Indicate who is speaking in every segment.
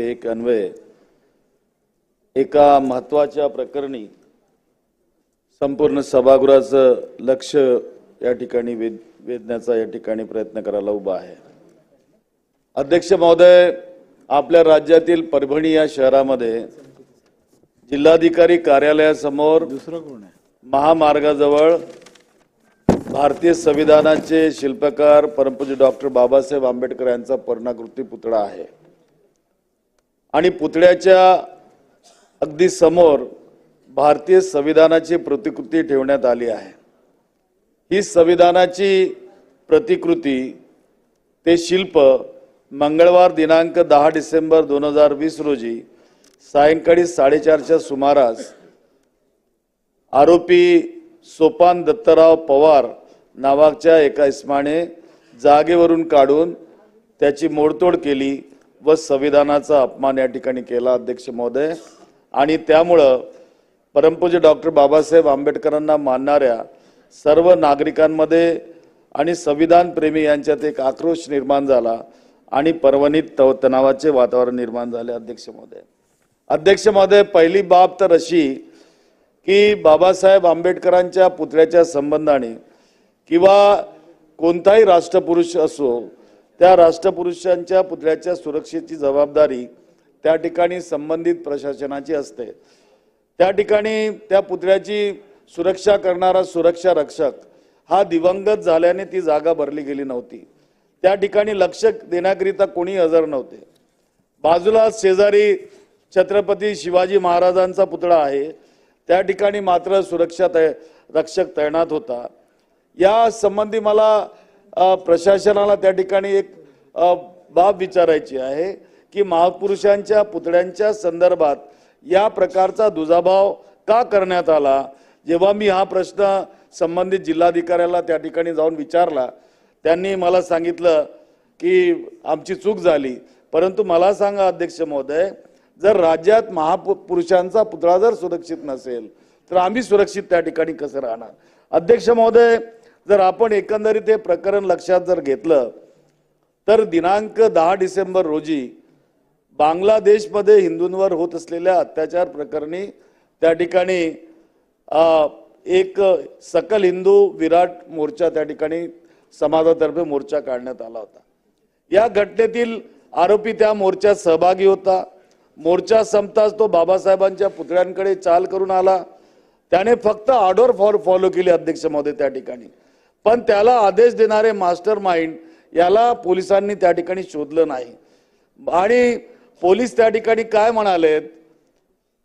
Speaker 1: एक अन्वये. एका महत्त्वाच्या प्रकरणी संपूर्ण सभागृहाचं लक्ष या ठिकाणी वेध वेधण्याचा या ठिकाणी प्रयत्न करायला उभा आहे. अध्यक्ष महोदय आपल्या राज्यातील परभणी या शहरामध्ये जिल्हाधिकारी कार्यालयासमोर
Speaker 2: दुसरं कोण आहे?
Speaker 1: महामार्गाजवळ भारतीय संविधानाचे शिल्पकार परमपूज्य डॉक्टर बाबासाहेब आंबेडकर यांचा पूर्णाकृती पुतळा आहे. आणि पुतळ्याच्या अगदी समोर भारतीय संविधानाची प्रतिकृती ठेवण्यात आली आहे. ही संविधानाची प्रतिकृती ते शिल्प मंगळवार दिनांक दहा डिसेंबर दोन हजार वीस रोजी सायंकाळी साडेचारच्या सुमारास आरोपी सोपान दत्तराव पवार नावाच्या एका इस्माने जागेवरून काढून त्याची मोडतोड केली व संविधानाचा अपमान या ठिकाणी केला अध्यक्ष महोदय. आणि त्यामुळं परमपूज्य डॉक्टर बाबासाहेब आंबेडकरांना मानणाऱ्या सर्व नागरिकांमध्ये आणि संविधान प्रेमी यांच्यात एक आक्रोश निर्माण झाला आणि परवणीत तव- तणावाचे वातावरण निर्माण झाले अध्यक्ष महोदय. अध्यक्ष महोदय पहिली बाब तर अशी की बाबासाहेब आंबेडकरांच्या पुतळ्याच्या संबंधाने किंवा कोणताही राष्ट्रपुरुष असो त्या राष्ट्रपुरुषांच्या पुतळ्याच्या सुरक्षेची जबाबदारी त्या ठिकाणी संबंधित प्रशासनाची असते. त्या ठिकाणी त्या पुतळ्याची सुरक्षा करणारा सुरक्षा रक्षक हा दिवंगत झाल्याने ती जागा भरली गेली नव्हती. त्या ठिकाणी लक्ष देण्याकरिता कोणी हजर नव्हते. बाजूला शेजारी छत्रपती शिवाजी महाराजांचा पुतळा आहे. त्या ठिकाणी मात्र सुरक्षा तय रक्षक तैनात होता. या संबंधी मला प्रशासनाला त्या ठिकाणी एक बाब विचारायची आहे की महापुरुषांच्या पुतळ्यांच्या संदर्भात या प्रकारचा दुजाभाव का करण्यात आला? जेव्हा मी हा प्रश्न संबंधित जिल्हाधिकाऱ्याला त्या ठिकाणी जाऊन विचारला त्यांनी मला सांगितलं की आमची चूक झाली. परंतु मला सांगा अध्यक्ष महोदय जर राज्यात महापुरुषांचा पुतळा जर सुरक्षित नसेल तर आम्ही सुरक्षित त्या ठिकाणी कसं राहणार? अध्यक्ष महोदय जर आपण एकंदरीत हे प्रकरण लक्षात जर घेतलं तर दिनांक दहा डिसेंबर रोजी बांगलादेशमध्ये हिंदूंवर होत असलेल्या अत्याचार प्रकरणी त्या ठिकाणी एक सकल हिंदू विराट मोर्चा त्या ठिकाणी समाजातर्फे मोर्चा काढण्यात आला होता. या घटनेतील आरोपी त्या मोर्चात सहभागी होता. मोर्चा संपताच तो बाबासाहेबांच्या पुतळ्यांकडे चाल करून आला. त्याने फक्त ऑर्डर फॉर फॉलो केली अध्यक्ष महोदय त्या ठिकाणी. पण त्याला आदेश देणारे मास्टर माइंड याला पोलिसांनी त्या ठिकाणी शोधलं नाही. आणि पोलीस त्या ठिकाणी काय म्हणालेत?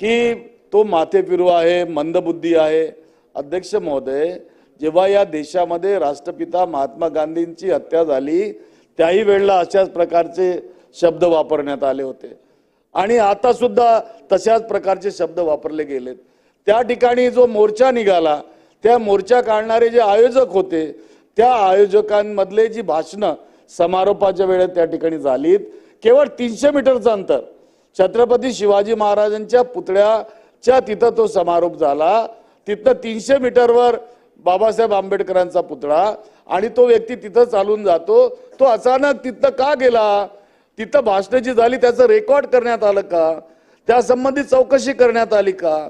Speaker 1: की तो माथेफिरू आहे मंदबुद्धी आहे. अध्यक्ष महोदय जेव्हा या देशामध्ये राष्ट्रपिता महात्मा गांधींची हत्या झाली त्याही वेळेला अशाच प्रकारचे शब्द वापरण्यात आले होते. आणि आता सुद्धा तशाच प्रकारचे शब्द वापरले गेलेत. त्या ठिकाणी जो मोर्चा निघाला त्या मोर्चा काढणारे जे आयोजक होते त्या आयोजकांमधले जी भाषणं समारोपाच्या वेळेत त्या ठिकाणी झालीत. केवळ तीनशे मीटरचं अंतर. छत्रपती शिवाजी महाराजांच्या पुतळ्याच्या तिथं तो समारोप झाला. तिथं तीनशे मीटरवर बाबासाहेब आंबेडकरांचा पुतळा आणि तो व्यक्ती तिथं चालून जातो. तो अचानक तिथं का गेला? तिथं भाषणं जी झाली त्याचं रेकॉर्ड करण्यात आलं का? त्या संबंधी चौकशी करण्यात आली का?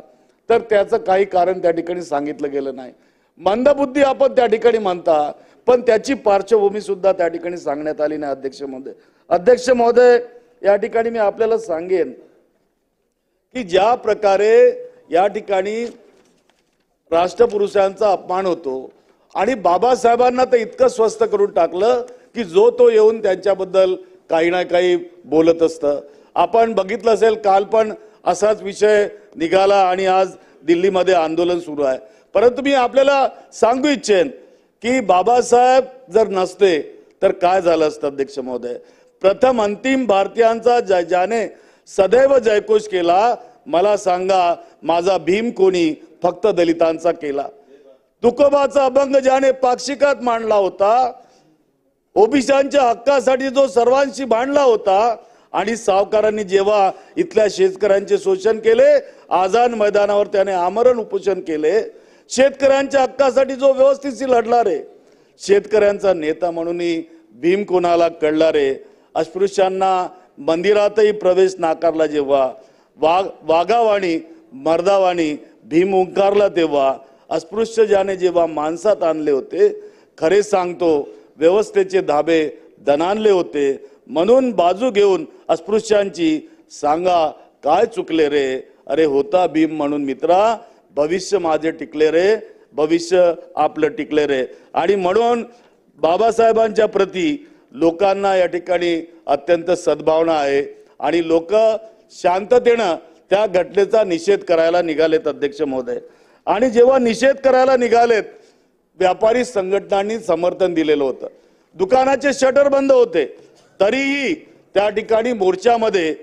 Speaker 1: तर त्याचं काही कारण त्या ठिकाणी सांगितलं गेलं नाही. मंदबुद्धी आपण त्या ठिकाणी म्हणता पण त्याची पार्श्वभूमी सुद्धा त्या ठिकाणी सांगण्यात आली नाही अध्यक्ष महोदय. अध्यक्ष महोदय या ठिकाणी मी आपल्याला सांगेन की ज्या प्रकारे या ठिकाणी राष्ट्रपुरुषांचा अपमान होतो आणि बाबासाहेबांना तर इतकं स्वस्त करून टाकलं की जो तो येऊन त्यांच्याबद्दल काही ना काही बोलत असतं. आपण बघितलं असेल काल पण असाच विषय निघाला आणि आज दिल्लीमध्ये आंदोलन सुरू आहे. परंतु मी आपल्याला सांगू इच्छेन की बाबासाहेब जर नसते तर काय झालं असतं अध्यक्ष महोदय? प्रथम अंतिम भारतीयांचा ज्या- ज्याने सदैव जयकोश केला मला सांगा माझा भीम कोणी फक्त दलितांचा केला. तुकोबाचा अभंग ज्याने पाक्षिकात मांडला होता ओबीसीच्या हक्कासाठी जो सर्वांशी मांडला होता आणि सावकारांनी जेव्हा इथल्या शेतकऱ्यांचे शोषण केले आझाद मैदानावर त्याने आमरण उपोषण केले शेतकऱ्यांच्या हक्कासाठी जो व्यवस्थितशी लढला रे शेतकऱ्यांचा नेता म्हणूनही भीम कोणाला कळला रे अस्पृश्यांना मंदिरातही प्रवेश नाकारला जेव्हा वाघ वाघावाणी मर्दावाणी भीम ओंकारला तेव्हा अस्पृश्य ज्याने जेव्हा माणसात आणले होते खरे सांगतो व्यवस्थेचे धाबे दणानले होते म्हणून बाजू घेऊन अस्पृश्यांची सांगा काय चुकले रे? अरे होता भीम म्हणून मित्रा भविष्य माझे टिकले रे भविष्य आपलं टिकले रे. आणि म्हणून बाबासाहेबांच्या प्रती लोकांना या ठिकाणी अत्यंत सद्भावना आहे. आणि लोक शांततेनं त्या घटनेचा निषेध करायला निघालेत अध्यक्ष महोदय. आणि जेव्हा निषेध करायला निघालेत व्यापारी संघटनांनी समर्थन दिलेलं होतं. दुकानाचे शटर बंद होते. तरीही त्या ठिकाणी मोर्चामध्ये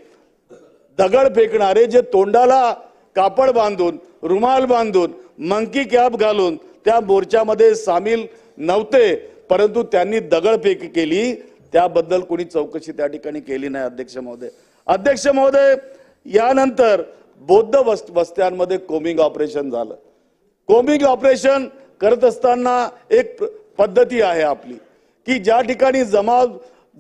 Speaker 1: दगड फेकणारे जे तोंडाला कापड बांधून रुमाल बांधून मंकी कॅप घालून त्या मोर्चामध्ये सामील नव्हते परंतु त्यांनी दगडफेक केली. त्याबद्दल कोणी चौकशी त्या ठिकाणी केली नाही अध्यक्ष महोदय. अध्यक्ष महोदय यानंतर बौद्ध वस्त वस्त्यांमध्ये कोमिंग ऑपरेशन झालं. कोमिंग ऑपरेशन करत असताना एक पद्धती आहे आपली की ज्या ठिकाणी जमाव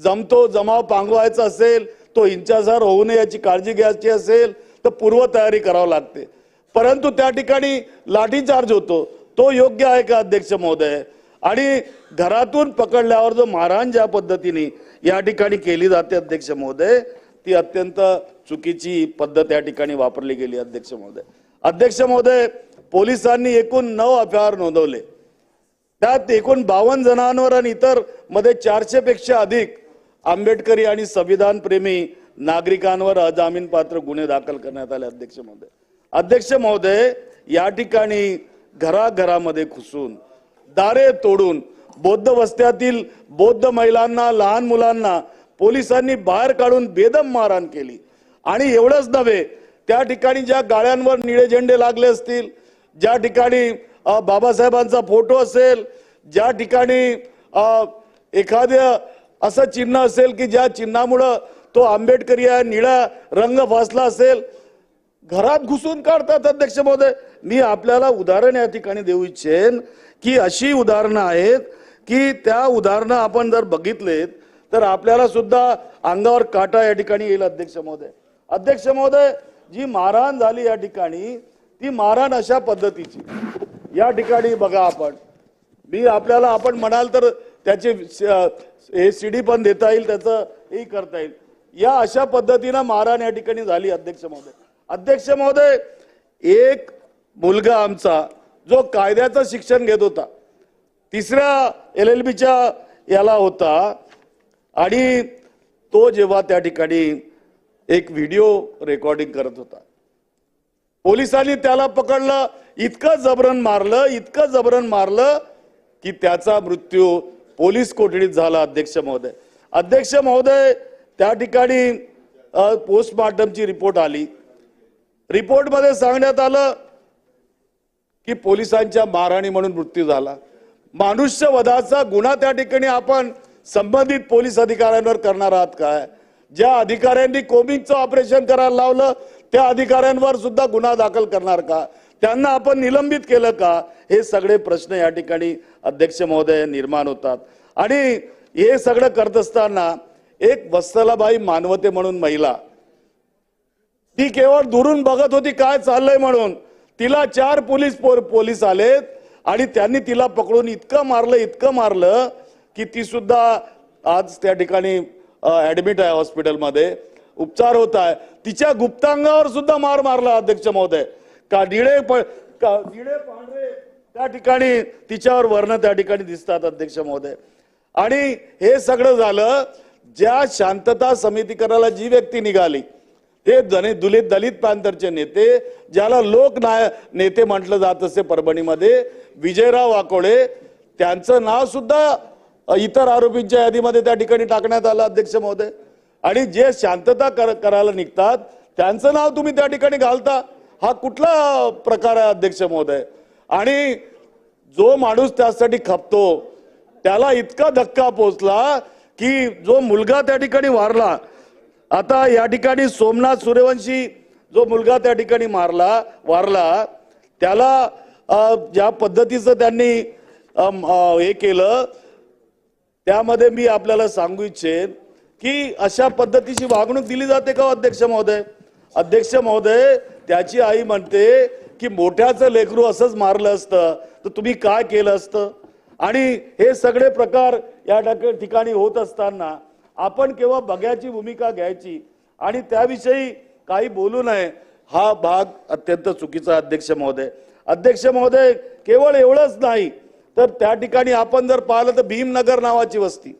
Speaker 1: जमतो जमाव पांगवायचा असेल तो हिंसाचार होऊ नये याची काळजी घ्यायची असेल तर पूर्वतयारी करावी लागते. परंतु त्या ठिकाणी लाठीचार्ज होतो. तो योग्य आहे का अध्यक्ष महोदय? आणि घरातून पकडल्यावर जो मारहाण ज्या पद्धतीने या ठिकाणी केली जाते अध्यक्ष महोदय ती अत्यंत चुकीची पद्धत या ठिकाणी वापरली गेली अध्यक्ष महोदय. अध्यक्ष महोदय पोलिसांनी एकूण नऊ एफ नोंदवले. त्यात एकूण बावन्न जणांवर आणि इतरमध्ये चारशे पेक्षा अधिक आंबेडकरी आणि संविधान प्रेमी नागरिकांवर अजामीन पात्र गुन्हे दाखल करण्यात आले अध्यक्ष महोदय. अध्यक्ष महोदय या ठिकाणी घराघरामध्ये घुसून दारे तोडून बौद्ध वस्त्यातील बौद्ध महिलांना लहान मुलांना पोलिसांनी बाहेर काढून बेदम मारहाण केली. आणि एवढंच नव्हे त्या ठिकाणी ज्या गाळ्यांवर निळे झेंडे लागले असतील ज्या ठिकाणी बाबासाहेबांचा फोटो असेल ज्या ठिकाणी एखाद्या असं चिन्ह असेल की ज्या चिन्हामुळं तो आंबेडकरी आहे निळा रंग फासला असेल घरात घुसून काढतात अध्यक्ष महोदय. मी आपल्याला उदाहरण या ठिकाणी देऊ इच्छेन की अशी उदाहरणं आहेत की त्या उदाहरणं आपण जर बघितलेत तर आपल्याला सुद्धा अंगावर काटा या ठिकाणी येईल अध्यक्ष महोदय. अध्यक्ष महोदय जी मारहाण झाली या ठिकाणी ती मारहाण अशा पद्धतीची. या ठिकाणी बघा आपण. मी आपल्याला आपण म्हणाल तर त्याचे हे हे सीडी पण देता येईल त्याचं हे करता येईल. या अशा पद्धतीनं मारहाण या ठिकाणी झाली अध्यक्ष महोदय. अध्यक्ष महोदय एक मुलगा आमचा जो कायद्याचं शिक्षण घेत होता. तिसऱ्या एल एल बीच्या याला होता. आणि तो जेव्हा त्या ठिकाणी एक व्हिडिओ रेकॉर्डिंग करत होता. पोलिसांनी त्याला पकडलं इतकं जबरन मारलं इतकं जबरन मारलं की त्याचा मृत्यू पोलीस कोठडीत झाला अध्यक्ष महोदय. अध्यक्ष महोदय त्या ठिकाणी अ, पोस्टमार्टमची रिपोर्ट आली. रिपोर्टमध्ये सांगण्यात आलं की पोलिसांच्या मारहाणी म्हणून मृत्यू झाला. मनुष्यवधाचा गुन्हा त्या ठिकाणी आपण संबंधित पोलीस अधिकाऱ्यांवर करणार आहात काय ज्या अधिकाऱ्यांनी कोमिंगचं ऑपरेशन करायला लावलं त्या अधिकाऱ्यांवर सुद्धा गुन्हा दाखल करणार का? त्यांना आपण निलंबित केलं का? हे सगळे प्रश्न या ठिकाणी अध्यक्ष महोदय निर्माण होतात. आणि हे सगळं करत असताना एक वत्सलाबाई मानवते म्हणून महिला ती केवळ दुरून बघत होती काय चाललंय म्हणून. तिला चार पोलीस पो- पोलीस आलेत आणि त्यांनी तिला पकडून इतकं मारलं इतकं मारलं की ती सुद्धा आज त्या ठिकाणी ऍडमिट आहे हॉस्पिटलमध्ये उपचार होत आहे. तिच्या गुप्तांगावर सुद्धा मार मारला अध्यक्ष महोदय. का निळे प- का पांढरे त्या ठिकाणी तिच्यावर वर्ण त्या ठिकाणी दिसतात अध्यक्ष महोदय. आणि हे सगळं झालं ज्या शांतता समितीकरणाला जी व्यक्ती निघाली ते जने दुलित दलित प्रांतरचे नेते ज्याला लोक नाय नेते म्हटलं जात असे परभणीमध्ये विजयराव वाकोळे त्यांचं नाव सुद्धा इतर आरोपींच्या यादीमध्ये त्या ठिकाणी टाकण्यात आलं अध्यक्ष महोदय. आणि जे शांतता कर, करायला निघतात त्यांचं नाव तुम्ही त्या ठिकाणी घालता. हा कुठला प्रकार आहे अध्यक्ष महोदय? आणि जो माणूस त्यासाठी खपतो त्याला इतका धक्का पोचला की जो मुलगा त्या ठिकाणी वारला आता या ठिकाणी सोमनाथ सूर्यवंशी जो मुलगा त्या ठिकाणी मारला वारला त्याला ज्या पद्धतीचं त्यांनी हे केलं त्यामध्ये मी आपल्याला सांगू इच्छेन की अशा पद्धतीची वागणूक दिली जाते का हो अध्यक्ष महोदय? अध्यक्ष महोदय त्याची आई म्हणते की मोठ्याचं लेकरू असंच मारलं असतं तर तुम्ही काय केलं असतं? आणि हे सगळे प्रकार या ठिकाणी होत असताना आपण केव्हा बघ्याची भूमिका घ्यायची? आणि त्याविषयी काही बोलू नये हा भाग अत्यंत चुकीचा अध्यक्ष महोदय. अध्यक्ष महोदय केवळ एवढंच नाही तर त्या ठिकाणी आपण जर पाहिलं तर भीमनगर नावाची वस्ती.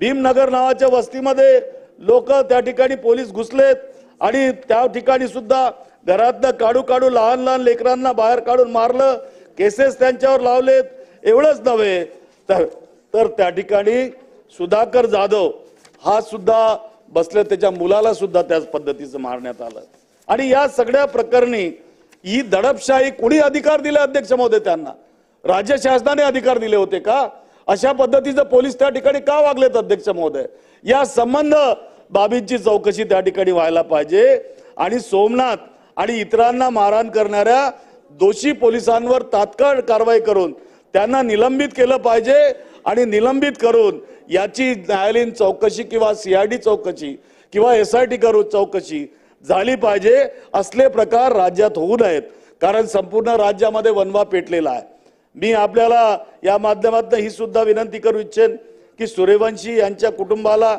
Speaker 1: भीमनगर नावाच्या वस्तीमध्ये लोक त्या ठिकाणी पोलीस घुसलेत आणि त्या ठिकाणी सुद्धा घरातनं काढू काढू लहान लहान लेकरांना बाहेर काढून मारलं केसेस त्यांच्यावर लावलेत एवढंच नव्हे. तर तर त्या ठिकाणी सुधाकर जाधव हा सुद्धा बसले त्याच्या मुलाला सुद्धा त्याच पद्धतीचं मारण्यात आलं. आणि या सगळ्या प्रकरणी ही दडपशाही कुणी अधिकार दिले अध्यक्ष महोदय त्यांना राज्य शासनाने अधिकार दिले होते का? अशा पद्धतीचं पोलीस त्या ठिकाणी का वागलेत अध्यक्ष महोदय? या संबंध बाबींची चौकशी त्या ठिकाणी व्हायला पाहिजे. आणि सोमनाथ आणि इतरांना मारहाण करणाऱ्या दोषी पोलिसांवर तात्काळ कारवाई करून त्यांना निलंबित केलं पाहिजे आणि निलंबित करून याची न्यायालयीन चौकशी किंवा सीआयडी चौकशी किंवा एस आय टी करून चौकशी झाली पाहिजे. असले प्रकार राज्यात होऊ नयेत. कारण संपूर्ण राज्यामध्ये वनवा पेटलेला आहे. मी आपल्याला या माध्यमातून ही सुद्धा विनंती करू इच्छेन की सूर्यवंशी यांच्या कुटुंबाला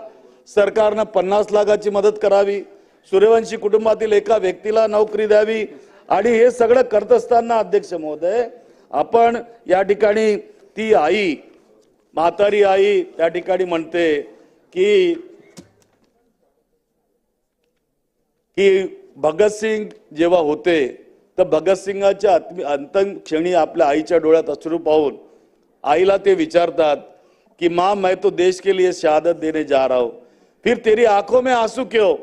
Speaker 1: सरकारनं पन्नास लाखाची मदत करावी. सूर्यवंशी कुटुंबातील एका व्यक्तीला नोकरी द्यावी आणि हे सगळं करत असताना अध्यक्ष महोदय आपण या ठिकाणी ती आई म्हातारी आई त्या ठिकाणी म्हणते की की भगतसिंग जेव्हा होते तर भगतसिंगाच्या अंतिम क्षणी आपल्या आईच्या डोळ्यात अश्रू पाहून आईला ते विचारतात कि माँ मैं तो देश के लिए शहादत देने जा रहा हूं. फिर तेरी आंखों में आंसू क्यों?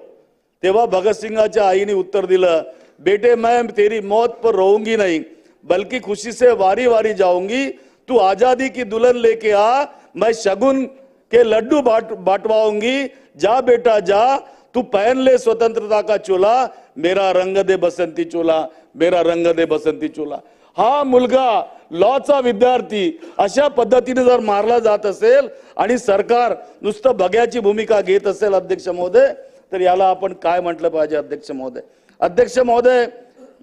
Speaker 1: तेव्हा भगतसिंगाच्या आईने उत्तर दिलं बेटे मैं तेरी मौत पर रोऊंगी नाही बल्कि खुशी से वारी वारी जाऊंगी। तू आजादी की दुल्हन लेके आ मैं शगुन के लड्डू बाट बांटवाऊंगी। जा बेटा जा तू पहन ले स्वतंत्रता का चोला। मेरा रंग दे बसंती चोला मेरा रंग दे बसंती चोला। हा मुलगा लॉचा विद्यार्थी अशा पद्धतीने जर मारला जात असेल आणि सरकार नुसतं बघ्याची भूमिका घेत असेल अध्यक्ष महोदय तर याला आपण काय म्हटलं पाहिजे अध्यक्ष महोदय? अध्यक्ष महोदय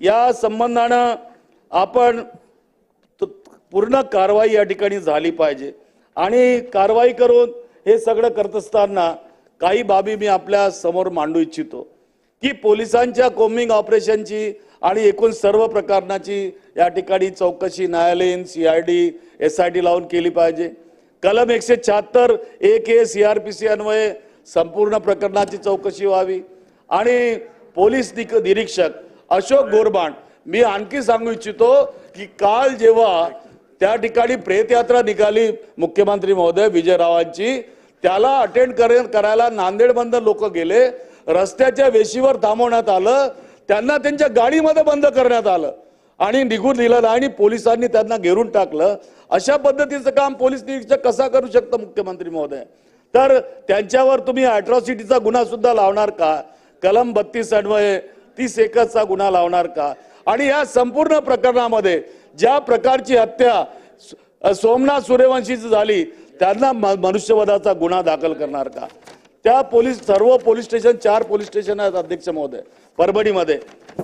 Speaker 1: या संबंधानं आपण पूर्ण कारवाई या ठिकाणी झाली पाहिजे. आणि कारवाई करून हे सगळं करत असताना काही बाबी मी आपल्यासमोर मांडू इच्छितो. की पोलिसांच्या कोमिंग ऑपरेशनची आणि एकूण सर्व प्रकरणाची या ठिकाणी चौकशी न्यायालयीन सीआयडी एस आय टी लावून केली पाहिजे. कलम एकशे शहात्तर एक ए सी अन्वये संपूर्ण प्रकरणाची चौकशी व्हावी. आणि पोलीस निरीक्षक अशोक गोरबाण मी आणखी सांगू इच्छितो की काल जेव्हा त्या ठिकाणी प्रेतयात्रा निघाली मुख्यमंत्री महोदय विजयरावांची त्याला अटेंड करायला नांदेड बंद लोक गेले रस्त्याच्या वेशीवर थांबवण्यात आलं त्यांना त्यांच्या गाडीमध्ये बंद करण्यात आलं. आणि निघून दिलं आणि पोलिसांनी त्यांना घेरून टाकलं. अशा पद्धतीचं काम पोलीस निरीक्षक कसा करू शकतो मुख्यमंत्री महोदय? तर त्यांच्यावर तुम्ही अॅट्रॉसिटीचा गुन्हा सुद्धा लावणार का? कलम बत्तीस अन्वये तीस एकचा गुन्हा लावणार का? आणि या संपूर्ण प्रकरणामध्ये ज्या प्रकारची हत्या सोमनाथ सूर्यवंशीची झाली त्यांना मनुष्यवधाचा गुन्हा दाखल करणार का? त्या पोलीस सर्व पोलीस स्टेशन चार पोलीस स्टेशन आहेत अध्यक्ष महोदय परभणीमध्ये.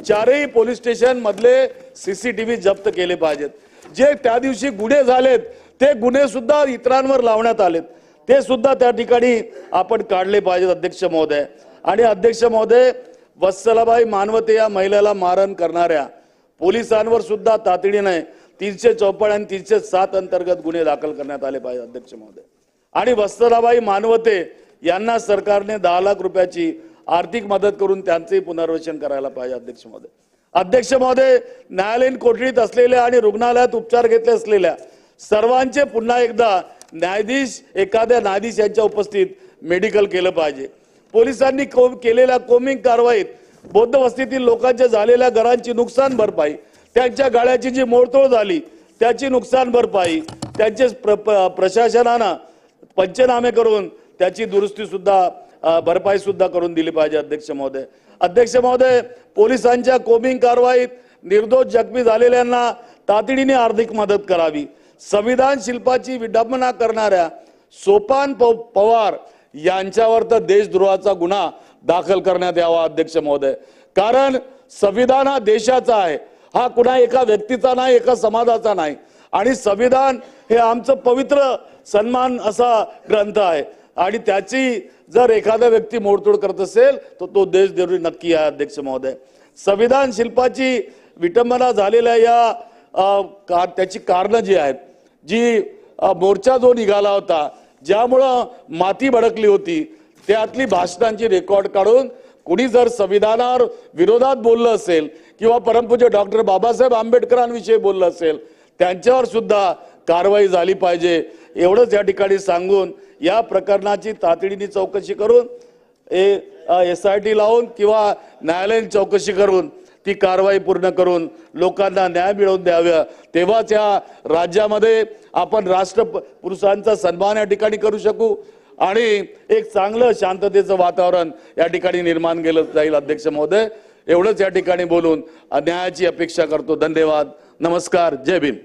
Speaker 1: चारही पोलीस स्टेशन मधले सीसीटीव्ही जप्त केले पाहिजेत. जे त्या दिवशी गुन्हे झालेत ते गुन्हे सुद्धा इतरांवर लावण्यात आलेत. ते सुद्धा त्या ठिकाणी आपण काढले पाहिजेत अध्यक्ष महोदय. आणि अध्यक्ष महोदय वत्सलाबाई मानवते या महिलेला मारण करणाऱ्या पोलिसांवर सुद्धा तातडीने तीनशे चौपन्न आणि तीनशे सात अंतर्गत गुन्हे दाखल करण्यात आले पाहिजे अध्यक्ष महोदय. आणि वत्सलाबाई मानवते यांना सरकारने दहा लाख रुपयाची आर्थिक मदत करून त्यांचेही पुनर्वसन करायला पाहिजे अध्यक्ष महोदय. अध्यक्ष महोदय न्यायालयीन कोठडीत असलेल्या आणि रुग्णालयात उपचार घेतले असलेल्या सर्वांचे पुन्हा एकदा न्यायाधीश एखाद्या न्यायाधीश यांच्या उपस्थित मेडिकल केलं पाहिजे. पोलिसांनी को केलेल्या कोमिंग कारवाईत बौद्ध वस्तीतील लोकांच्या झालेल्या घरांची नुकसान भरपाई त्यांच्या गाड्याची जी मोडतोड झाली त्याची नुकसान भरपाई त्यांचे प्र- प- प्रशासनानं पंचनामे करून त्याची दुरुस्ती सुद्धा भरपाई सुद्धा करून दिली पाहिजे अध्यक्ष महोदय. अध्यक्ष महोदय पोलिसांच्या कोमिंग कारवाईत निर्दोष जखमी झालेल्यांना तातडीने आर्थिक मदत करावी. संविधान शिल्पाची विडंबना करणाऱ्या सोपान प- पवार यांच्यावर तर देशद्रोहाचा गुन्हा दाखल करण्यात यावा अध्यक्ष महोदय. कारण संविधान हा देशाचा आहे. हा कुणा एका व्यक्तीचा नाही एका समाजाचा नाही. आणि संविधान हे आमचं पवित्र सन्मान असा ग्रंथ आहे. आणि त्याची जर एखादा व्यक्ती मोडतोड करत असेल तर तो देशद्रोही नक्की आहे अध्यक्ष महोदय. संविधान शिल्पाची विटंबना झालेल्या या का त्याची कारणं जी आहेत जी मोर्चा जो निघाला होता ज्यामुळं माती भडकली होती त्यातली भाषणांची रेकॉर्ड काढून कुणी जर संविधानावर विरोधात बोललं असेल किंवा परमपूज्य डॉक्टर बाबासाहेब आंबेडकरांविषयी बोललं असेल त्यांच्यावर सुद्धा कारवाई झाली पाहिजे. एवढंच या ठिकाणी सांगून या प्रकरणाची तातडीने चौकशी करून ए एस आय टी लावून किंवा न्यायालयीन चौकशी करून ती कारवाई पूर्ण करून लोकांना न्याय मिळवून द्याव्या तेव्हाच या राज्यामध्ये आपण राष्ट्रपुरुषांचा पुरुषांचा सन्मान या ठिकाणी करू शकू आणि एक चांगलं शांततेचं वातावरण या ठिकाणी निर्माण केलं जाईल अध्यक्ष महोदय. एवढंच या ठिकाणी बोलून न्यायाची अपेक्षा करतो. धन्यवाद. नमस्कार. जय भीम.